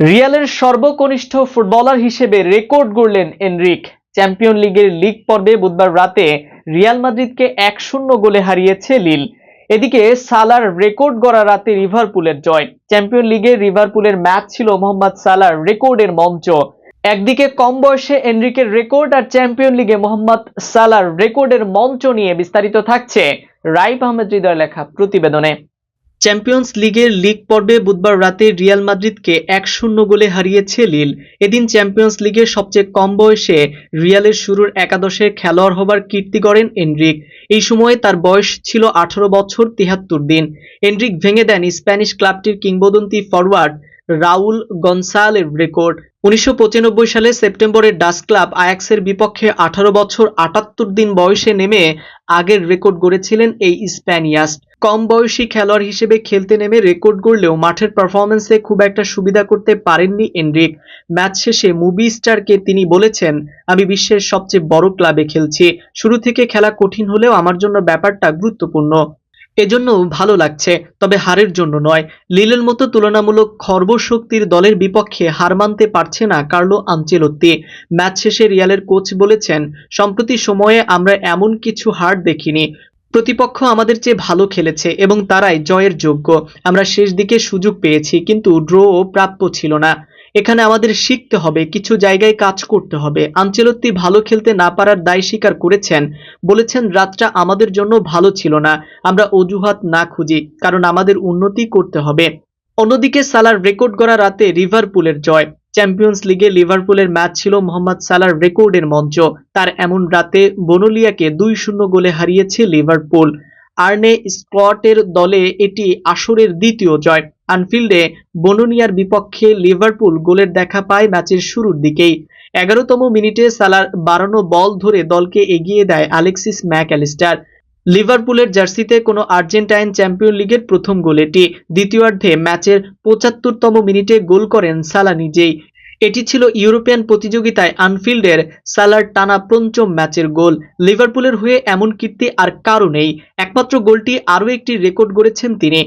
রিয়ালের সর্বকনিষ্ঠ ফুটবলার হিসেবে রেকর্ড গড়লেন এনরিক। চ্যাম্পিয়ন লিগের লিগ পর্বে বুধবার রাতে রিয়াল মাদ্রিদকে এক শূন্য গোলে হারিয়েছে লিল। এদিকে সালার রেকর্ড গড়া রাতে রিভারপুলের জয়। চ্যাম্পিয়ন লিগের রিভারপুলের ম্যাচ ছিল মোহাম্মদ সালার রেকর্ডের মঞ্চ। একদিকে কম বয়সে এনরিকের রেকর্ড আর চ্যাম্পিয়ন লিগে মোহাম্মদ সালার রেকর্ডের মঞ্চ নিয়ে বিস্তারিত থাকছে রাইফ আহমেদ হৃদয় লেখা প্রতিবেদনে। চ্যাম্পিয়ন্স লিগের লিগ পর্বে বুধবার রাতে রিয়াল মাদ্রিদকে এক শূন্য গোলে হারিয়েছে লিল। এদিন চ্যাম্পিয়ন্স লিগের সবচেয়ে কম বয়সে রিয়ালের শুরুর একাদশে খেলোয়াড় হবার কীর্তি গড়েন এনরিক। এই সময়ে তার বয়স ছিল আঠারো বছর তিহাত্তর দিন। এনরিক ভেঙে দেন স্প্যানিশ ক্লাবটির কিংবদন্তি ফরওয়ার্ড রাউল গনসালের রেকর্ড উনিশশো পঁচানব্বই সালে সেপ্টেম্বরে ডাস ক্লাব আয়াক্সের বিপক্ষে আঠারো বছর আটাত্তর দিন বয়সে নেমে আগের রেকর্ড গড়েছিলেন এই স্প্যানিয়াস কম বয়সী খেলোয়াড় হিসেবে খেলতে নেমে রেকর্ড গড়লেও মাঠের পারফরমেন্সে খুব একটা সুবিধা করতে পারেননি এনরিক। ম্যাচ শেষে মুভি স্টারকে তিনি বলেছেন, আমি বিশ্বের সবচেয়ে বড় ক্লাবে খেলছি। শুরু থেকে খেলা কঠিন হলেও আমার জন্য ব্যাপারটা গুরুত্বপূর্ণ। এজন্য ভালো লাগছে, তবে হারের জন্য নয়। লিলের মতো তুলনামূলক খর্বশক্তির দলের বিপক্ষে হার মানতে পারছে না কার্লো আঞ্চেলত্তি। ম্যাচ শেষে রিয়ালের কোচ বলেছেন, সম্প্রতি সময়ে আমরা এমন কিছু হার দেখিনি। প্রতিপক্ষ আমাদের চেয়ে ভালো খেলেছে এবং তারাই জয়ের যোগ্য। আমরা শেষ দিকে সুযোগ পেয়েছি, কিন্তু ড্রও প্রাপ্য ছিল না। এখানে আমাদের শিখতে হবে, কিছু জায়গায় কাজ করতে হবে। আঞ্চলত্তি ভালো খেলতে না পারার দায় স্বীকার করেছেন, বলেছেন রাতটা আমাদের জন্য ভালো ছিল না, আমরা অজুহাত না খুঁজি, কারণ আমাদের উন্নতি করতে হবে। অন্যদিকে সালার রেকর্ড গড়া রাতে লিভারপুলের জয়। চ্যাম্পিয়ন্স লিগে লিভারপুলের ম্যাচ ছিল মোহাম্মদ সালার রেকর্ডের মঞ্চ। তার এমন রাতে বনোলিয়াকে দুই শূন্য গোলে হারিয়েছে লিভারপুল। আর্নে স্কটের দলে এটি আসরের দ্বিতীয় জয়। আনফিল্ডে বনোনিয়ার বিপক্ষে লিভারপুল গোলের দেখা পায় ম্যাচের শুরুর দিকেই। এগারোতম মিনিটে সালার বাড়ানো বল ধরে দলকে এগিয়ে দেয় আলেক্সিস ম্যাক অ্যালিস্টার লিভারপুলের জার্সিতে কোনো আর্জেন্টাইন চ্যাম্পিয়ন লিগের প্রথম গোল এটি দ্বিতীয়ার্ধে ম্যাচের পঁচাত্তরতম মিনিটে গোল করেন সালা নিজেই। এটি ছিল ইউরোপিয়ান প্রতিযোগিতায় আনফিল্ডের সালার টানা পঞ্চম ম্যাচের গোল। লিভারপুলের হয়ে এমন কীর্তি আর কারও নেই। একমাত্র গোলটি আরও একটি রেকর্ড গড়েছেন তিনি।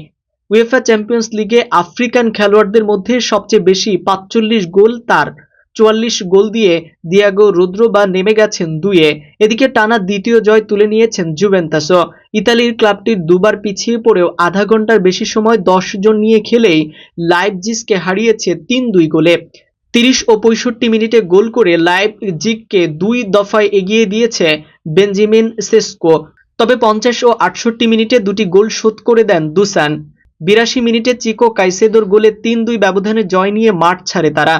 উয়েফা চ্যাম্পিয়ন্স লিগে আফ্রিকান খেলোয়াড়দের মধ্যে সবচেয়ে বেশি পাঁচচল্লিশ গোল তার। চুয়াল্লিশ গোল দিয়ে দিয়াগো রুদ্র বা নেমে গেছেন দুয়ে এদিকে টানা দ্বিতীয় জয় তুলে নিয়েছেন জুভেন্তাসও ইতালির ক্লাবটির দুবার পিছিয়ে পড়েও আধা ঘণ্টার বেশি সময় দশ জন নিয়ে খেলেই লাইপজিসকে হারিয়েছে তিন দুই গোলে। তিরিশ ও পঁয়ষট্টি মিনিটে গোল করে লাইপজিগকে দুই দফায় এগিয়ে দিয়েছে বেঞ্জামিন সেস্কো। তবে পঞ্চাশ ও আটষট্টি মিনিটে দুটি গোল শোধ করে দেন দুসান। বিরাশি মিনিটে চিকো কাইসেদোর গোলে তিন দুই ব্যবধানে জয় নিয়ে মাঠ ছাড়ে তারা।